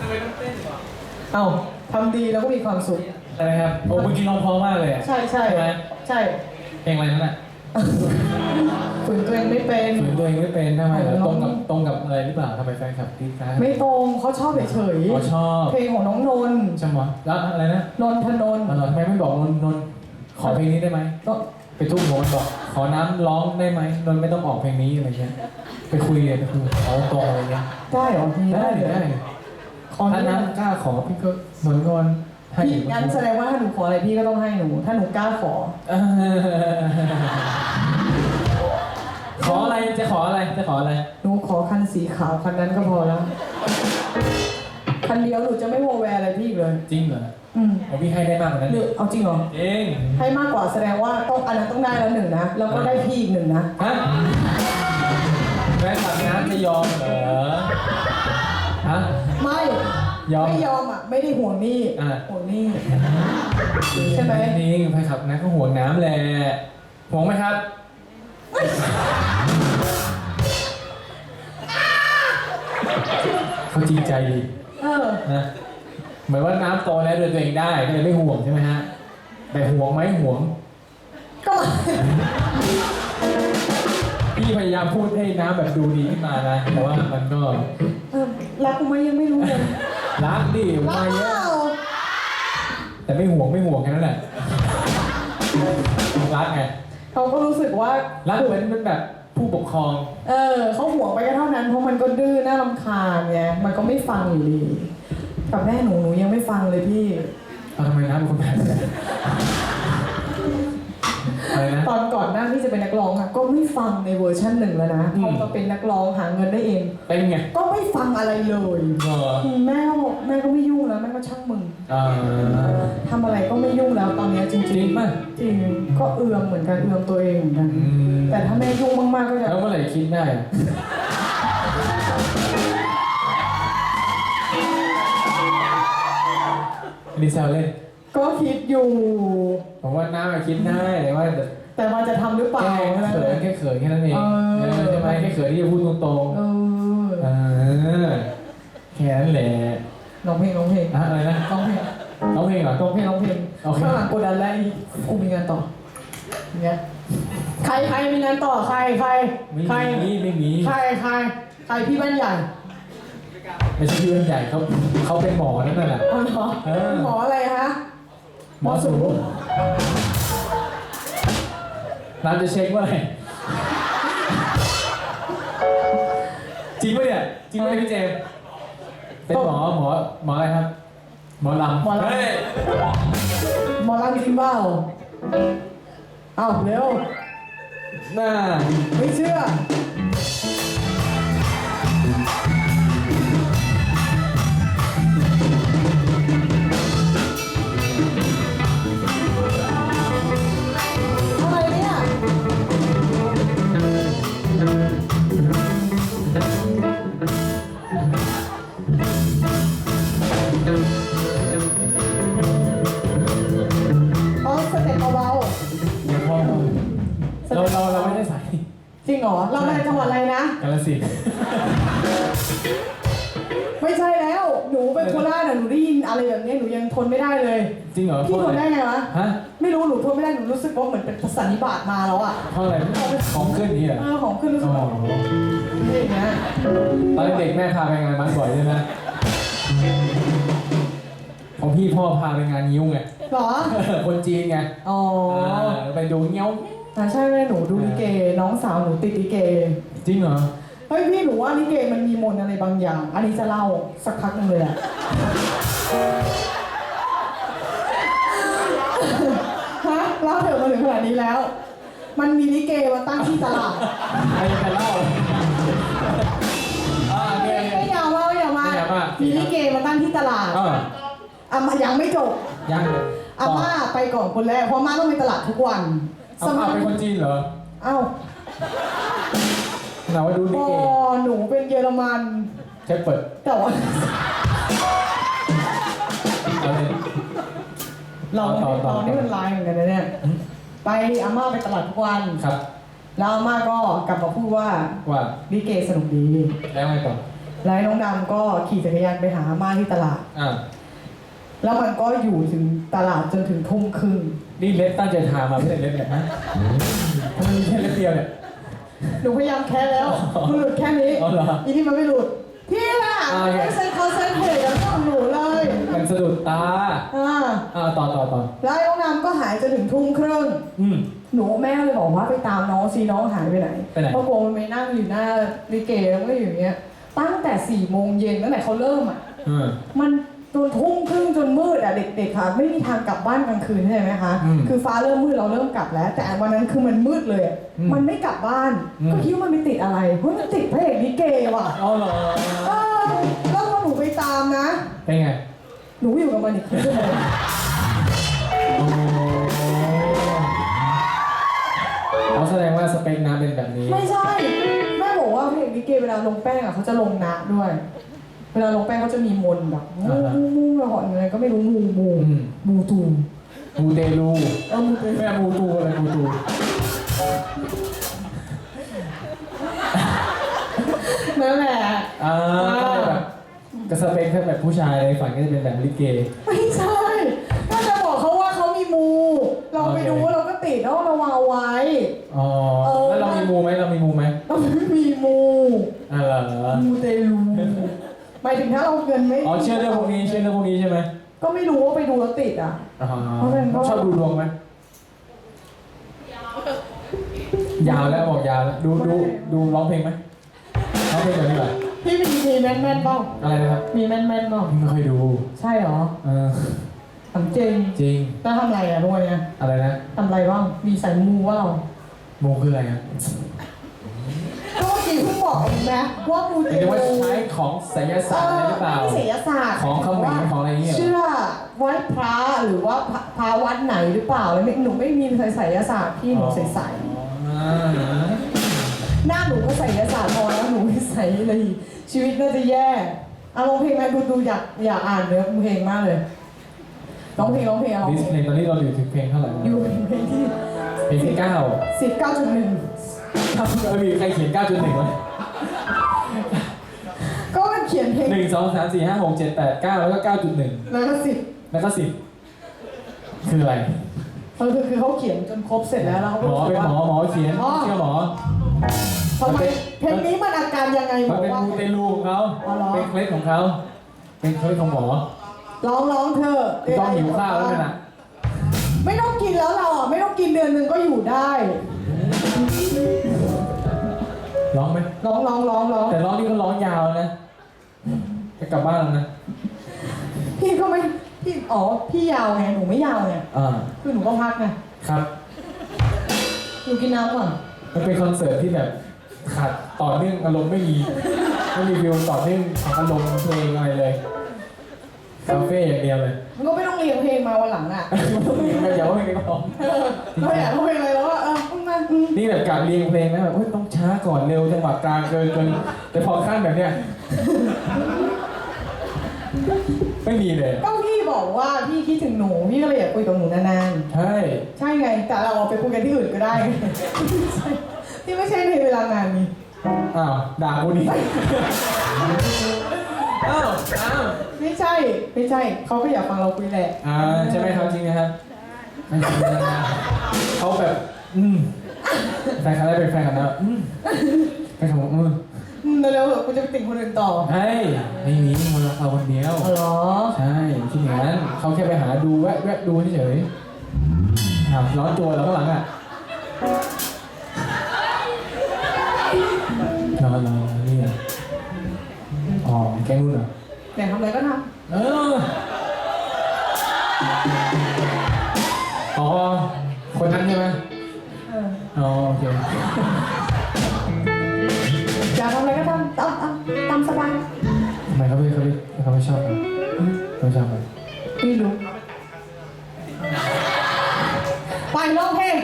ทำไมต้องเต้นวะเอ้าทำดีแล้วก็มีความสุข ใช่ไหมครับโอ้เมื่อกี้ร้องเพราะมากเลยอะใช่ใช่ไหมใช่เพลงอะไรนั่นน่ะฝืนตัวเองไม่เป็น ฝืนตัวเองไม่เป็นทำไมเหรอน้ตอรงงกับตรงกับอะไรหรือเปล่าทำไมแฟนคลับกรีดกรารไม่ตรงเขาชอบเฉยเขาชอบๆเพลงของน้องนนท์ใช่ไหมแล้วอะไรนะนนทนนท์อ๋อเหรอทำไมไม่บอกนนท์นนท์ขอเพลงนี้ได้ไหมก็ไปทุ่มหัวมันบอกข อน้ำร้องได้ไหมนนท์ไม่ต้องออกเพลงนี้อะไรเงี้ย ไปคุยเลยไปคุยเอาตรงอะไรเงี้ย ได้เหรอพี่ได้เลยได้ ขอถ้านี้น้ำกล้าขอพี่ก็นนท์ก็ให้พี่งั้นแสดงว่าถ้าหนูขออะไรพี่ก็ต้องให้หนู ถ้าหนูกล้าขอ เออขออะไรจะขออะไรจะขออะไร หนูขอคันสีขาวคันนั้นก็พอแล้ว คันเดียวหนูจะไม่โวแวร์อะไรพี่อีกเลย จริงเหรออืมผมพี่ให้ได้มากกว่านั้นหรือเอาจริงเหรอ จริงให้มากกว่าแสดงว่าต้องอันนั้นต้องได้แล้วหนึ่งนะ แล้วก็ได้พี่อีกหนึ่งนะ ฮะแฟนคลับน้ำจะยอมเหรอฮะ ไม่ ยอมไม่ยอมอะ ไม่ได้ห่วงหนี่อะห่วงหนี่ใช่ไหมจริงแฟนคลับน้ำก็ห่วงน้ำแหละห่วงไหมครับ เขาจริงใจดี เออ นะเหมือนว่าน้ำโตแล้วเดินตัวเองได้ก็เลยไม่ห่วงใช่ไหมฮะ แต่ห่วงไหมห่วง ก็ พี่พยายามพูดให้น้ำแบบดูดีขึ้นมานะแต่ว่ามันก็เออรักกูไหมยังไม่รู้เลยรักดิรัมากเยเปอะล่าแต่ไม่ห่วงไม่ห่วงแค่นั้นแหละรักไงเขาก็รู้สึกว่ารักเหมือนเป็นแบบ ผู้ปกครอง เออเขาห่วงไปก็เท่านั้น เพราะมันก็ดื้อน่ารำคาญไงมันก็ไม่ฟังอยู่ดีกับแม่หนูหนูยังไม่ฟังเลยพี่ ฟังในเวอร์ชันหนึ่งแล้วนะอืมพอมาเป็นนักร้องหาเงินได้เอง เป็นไงก็ไม่ฟังอะไรเลยเหรอแม่ก็บอกแม่ก็ไม่ยุ่งแล้วแม่ก็ช่างมึงอ่าทำอะไรก็ไม่ยุ่งแล้วตอนเนี้ยจริงๆจริงป่ะ จริงก็เอือมเหมือนกันเอือมตัวเองเหมือนกันอืมแต่ถ้าแม่ยุ่งมากๆก็จะแล้วเมื่อไหร่คิดได้อะมีแซวเล่นก็คิดอยู่ ผมว่าน้ามาคิดได้แต่ว่า แต่มันจะทำหรือเปล่า แค่เขินแค่เขินแค่นั้นเองเออ เออใช่ไหมแค่เขินที่จะพูดตรงเอๆเอออแค่นั้นแหละร้องเพลงร้องเพลงอะอะไรนะร้องเพลงร้องเพลงเหรอ ร้องเพลงร้องเพลงโอเค ข้างหลังกดดันแล้วอีกกูมีงานต่ออย่างเงี้ยใครใครมีงานต่อใครใครไม่ใครมีไม่มีใครใครใครพี่บ้านใหญ่ไม่ใช่พี่เรื่องใหญ่เขาเขาเป็นหมอนั่นน่ะ อ๋อเหรอเออ หมออะไรฮะ หมอสู น้ำจะเช็คว่าอะไรจริงปะเนี่ยจริงปะเนี่ยพี่เจมส์เป็นหมอหมอหมออะไรครับ หมอลำหมอลำ เฮ้ยหมอรังจริงเปล่าเอ้าเร็วน่าไม่เชื่อ เราเราเราไม่ได้ใส่ๆจริงเหรอ เรามาจากจังหวัดอะไรนะ กาลสินธุ์ไม่ใช่แล้ว หนูเป็นโคราชน่ะหนูได้ยินอะไรแบบนี้หนูยังทนไม่ได้เลย จริงเหรอพี่ทนได้ไงวะ ฮะไม่รู้หนูทนไม่ได้หนูรู้สึกว่าเหมือนเป็นสันนิบาตมาแล้วอะเพราะอะไรของขึ้นนี่เหรอเออของขึ้นรู้สึอ๋กอแบบนี่อย่างเงี้ยตอนเด็กแม่พาไปงานมันบ่อยด้วยนะของพี่พ่อพาไปงานนิ้วไงเหรอ คนจีนไงอ๋อ เออไปดูเงี้ยว อ่าใช่ไหมหนูดูลิเก น้องสาวหนูติดลิเก จริงเหรอ เฮ้ยพี่หนูว่าลิเกมันมีมนต์อะไรบางอย่าง อันนี้จะเล่าสักพักหนึงเลยอะฮะเล่าเถอะมาถึงขนาดนี้แล้ว มันมีลิเกมาตั้งที่ตลาดใครจะเล่าอ่าโอเค ไม่ยาวมากไม่ยาวมากไม่ยาวมากมีลิเกมาตั้งที่ตลาดเอออะมายังไม่จบยังเลยอาม่าไปก่อนคนแรกเพราะอาม่าต้องไปตลาดทุกวัน เอาเอาเป็นคนจีนเหรอเอ้าเราว่าดูพลิอเกหนูเป็นเยอรมันใช่เปิดแต่ว่าเอาเลย เราต่อต่อตอนนี้มันลายเหมือนกันนะเนี่ยอืมไปอาม่าไปตลาดทุกวัน ครับ แล้วอาม่าก็กลับมาพูดว่าว่าลิเกสนุกดี แล้วไงต่อ แล้วไอ้น้องดำก็ขี่จักรยานไปหาอาม่าที่ตลาด อ่า แล้วมันก็อยู่ถึงตลาดจนถึงทุ่มครึ่งนี่เล็บตั้งใจทามาไม่ใช่เล็บเนี่ยฮะทำไมมีแค่เล็บเดียวเนี่ย หนูพยายามแค่แล้วมันหลุดแค่นี้อ๋อเหรออีนี่มันไม่หลุดพี่ล่ะอ่าโอเคไม่ใช่คอนเซนเทรตกับเรื่องของหนูเลยมันสะดุดตาอ่าอ่าต่อต่อต่อแล้วไอ้น้องดำก็หายจนถึงทุ่มครึ่ง อืม หนูแม่เลยบอกว่าไปตามน้องซีน้องหายไปไหนไปไหน เพราะกลัวมันไปนั่งอยู่หน้าลิเกแล้วก็อยู่อย่างเงี้ย ตั้งแต่สี่โมงเย็นตั้งแต่เขาเริ่มอะ เออมัน จนทุ่มครึ่งจนมืดอะเด็กๆค่ะไม่มีทางกลับบ้านกลางคืนใช่ไหมคะอืมคือฟ้าเริ่มมืดเราเริ่มกลับแล้ว แต่วันนั้นคือมันมืดเลยอะอืมมันไม่กลับบ้านอืม ก็คิดว่ามันไปติดอะไรเฮ้ยมันติดพระเอกลิเกว่ะเอาเหรอเออแล้วพอหนูไปตามนะ เป็นไง หนูอยู่กับมันอีกครึ่งชั่วโมงโอ้เอาแสดงว่าสเปคน้ำเป็นแบบนี้ ไม่ใช่แม่บอกว่าพระเอกลิเกเวลาลงแป้งอะเขาจะลงน้ำด้วย เวลาลงแป้งเขาจะมีมนต์แบบมูอ่าฮะมูมูอะไรหอนอะไรก็ไม่รู้มูมูอืม มูตูมมูเตลูเออมูตูมแม่มูตูอะไรมูตูนั่นแหละ อ่าก็เลยแบบกระสเปคถ้าแบบผู้ชายในฝันก็จะเป็นแบบลิเก ไม่ใช่ก็จะบอกเขาว่าเขามีมู เราไปดูโอเคเราก็ติดแล้วเราวางเอาไว้ อ๋อเออแล้วเรามีมูไหมเรามีมูไหมเราไม่มีมู อ่าเหรอ มูเตลูหมาย ถึงถ้าเราเงินไม่อ๋อเชื่อเรื่องพวกนี้เชื่อเรื่องพวกนี้ใช่ไหมก็ไม่รู้ว่าไปดูแล้วติดอะอ๋อเพราะฉะนั้นก็ ชอบดูดวงไหมยาวแล้วบอกยาวแล้วดูดูดูร้องเพลงไหมร้องเพลงแบบนี้เหรอพี่มีมีแม่นแม่นๆบ้างอะไรนะครับมีแม่นแม่นๆบ้างไม่ค่อยดูใช่เหรอเออถามจริงจริงแล้วทำอะไรอะทุกวันเนี้ยอะไรนะทำอะไรบ้างมีสายมูว่าเรามูคืออะไรอะ ก็เมื่อกี้เพิ่งบอกเองนะว่ามูเรียกว่าใช้ของไสยศาสตร์อะไรหรือเปล่า ไม่ศิลศาสตร์ของเขมรของอะไรอย่าเงี้ย เชื่อวัดพระหรือว่าพระวัดไหนหรือเปล่าแล้วไม่หนูไม่มีใส่ศิลศาสตร์พี่หนูใส่ใส่อ๋อหน้าหนูก็ใส่ศิลศาสตร์พอแล้วหนูไม่ใส่เลยชีวิตน่าจะแย่เอาร้องเพลงไหมดูดูอยากอยากอ่านเนื้อเพลงมากเลยร้องเพลงร้องเพลงเอาร้องดิสเพลงงตอนนี้เราอยู่ถึงเพลงเท่าไหร่อยู่เพลงที่เพลงที่เก้าสิบเก้าจุดหนึ่ง เออมีใครเขียนเก้าจุดหนึ่งวะก็มันเขียนเพลงหนึ่งสองสามสี่ห้าหกเจ็ดแปดเก้าแล้วก็เก้าจุดหนึ่งแล้วก็สิบแล้วก็สิบคืออะไรเออคือคือเขาเขียนจนครบเสร็จแล้วแล้วเขาหมอเป็นหมอหมอเขียนอ๋อ เชื่อหมอ ทำไมเพลงนี้มันอาการยังไงบมัอนกเป็นว่า มูเตลูของเขาอ๋อเหรอ เป็นเคล็ดของเขา เป็นเคล็ดของหมอร้องร้องเธอะต้องหิวข้าวแล้วกันอะไม่ต้องกินแล้วเราอะไม่ต้องกินเดือนหนึ่งก็อยู่ได้ ร้องไหมร้องร้องร้องร้องแต่ร้องนี่ก็ร้องยาวนะจะกลับบ้านแล้วนะพี่ก็ไม่พี่อ๋อพี่ยาวไงหนูไม่ยาวไงอ่าคือหนูก็พักไงครับหนูกินน้ำก่อนมันเป็นคอนเสิร์ตที่แบบขาดต่อเนื่องอารมณ์ไม่มีไม่มีวิวต่อเนื่องของอารมณ์เพลงอะไรเลย คาเฟ่อย่างเดียวเลยมันก็ไม่ต้องเรียงเพลงมาวันหลังอะไม่อยากว่าเพลงก็พอเออเราอยากร้องเพลงอะไรแล้วว่าเออพุ่งมาอืมนี่แบบการเรียงเพลงนะแบบเฮ้ยต้องช้าก่อนเร็วจังหวะกลางเกินเกินแต่พอขั้นแบบเนี้ยไม่มีเลยก็พี่บอกว่าพี่คิดถึงหนูพี่ก็เลยอยากคุยกับหนูนานใช่ๆใช่ไง แต่เราเอาไปคุยกันที่อื่นก็ได้ ที่ไม่ใช่ในเวลางานนี้อ้าวด่ากูดิอ้าวอ้าว ไม่ใช่ไม่ใช่เขาก็อยากฟังเราคุยแหละอ่าใช่ไหมครับจริงนะครับไม่จริงนะเขาแบบอืมแฟนเขาได้เป็นแฟนกันแล้วอืมแฟนของผมอืมอืมเร็วๆเถอะกูจะไปติ่งคนอื่นต่อเฮ้ยไม่มีคนรักเราคนเดียว อ๋อเหรอใช่ที่อย่างนั้นเขาแค่ไปหาดูแวะแวะดูเฉยๆอ้าวร้อนตัวแล้วข้างหลังอะรอรอนี่อะอ๋อแกงนู่นเหรอ อยากทำอะไรก็ทเอออ๋อ คนนั้นใช่ไหมำเอออ๋อโอเคอยากทำอะไรก็ทำตามตามตามสบายทำไมเขาไม่เขาไม่เขาไม่ชอบกันเขาไม่ชอบกันไม่รู้ไปร้องเพลง